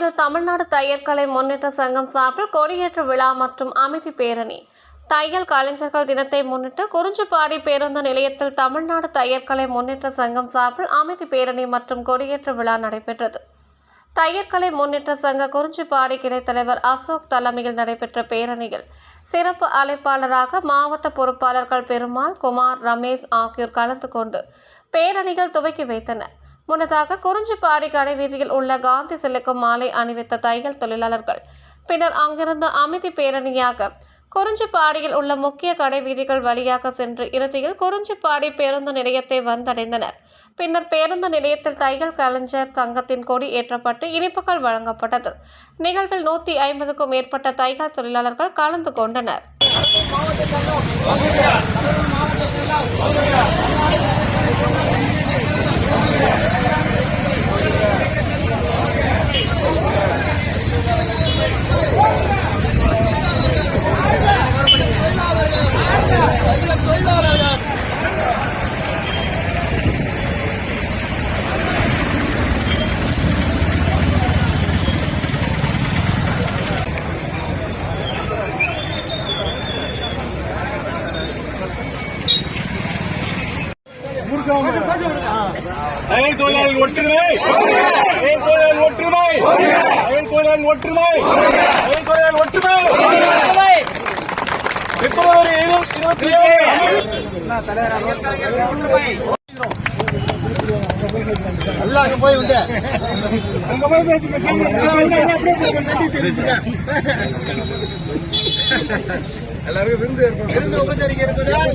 அணைகள் தமிழ்நாடு தையற்கலை முன்னேற்ற சங்கம் சார்பில் கொடியேற்று விழா மற்றும் அமைதி பேரணி. தையல் கலைஞர்கள் தினத்தை முன்னிட்டு குறிஞ்சிப்பாடி பேருந்து நிலையத்தில் தமிழ்நாடு தையற்கலை முன்னேற்ற சங்கம் சார்பில் அமைதி பேரணி மற்றும் கொடியேற்று விழா நடைபெற்றது. தையற்கலை முன்னேற்ற சங்க குறிஞ்சிப்பாடி கிளை தலைவர் அசோக் தலைமையில் நடைபெற்ற பேரணியில் சிறப்பு அழைப்பாளராக மாவட்ட பொறுப்பாளர்கள் பெருமாள் குமார் ரமேஷ் ஆகியோர் கலந்து கொண்டு பேரணிகள் துவக்கி வைத்தனர். முன்னதாக குறிஞ்சிப்பாடி கடை வீதியில் உள்ள காந்தி சிலைக்கு மாலை அணிவித்த தையல் தொழிலாளர்கள். பின்னர் அங்கிருந்து அமைதி பேரணியாக குறிஞ்சிப்பாடியில் உள்ள முக்கிய கடை வீதிகள் வழியாக சென்று இறுதியில் குறிஞ்சிப்பாடி பேருந்து நிலையத்தை வந்தடைந்தனர். பின்னர் பேருந்து நிலையத்தில் தையல் கலைஞர் சங்கத்தின் கொடி ஏற்றப்பட்டு இனிப்புகள் வழங்கப்பட்டது. நிகழ்வில் நூற்றி ஐம்பதுக்கும் மேற்பட்ட தையல் தொழிலாளர்கள் கலந்து கொண்டனர். அயல் தொழிலாளர்கள் ஒற்றுமை. அயல் தொழிலாளர்கள் ஒற்றுமை. அயல் தொழிலாளர்கள் ஒற்றுமை. அயல் தொழிலாளர்கள் ஒற்றுமை. பிப்ரவரி இரு- இருபத்தி ஏழு. அங்க போய் எல்லாருக்கும் விருந்து விருந்து உபச்சரிக்கை இருப்பதால்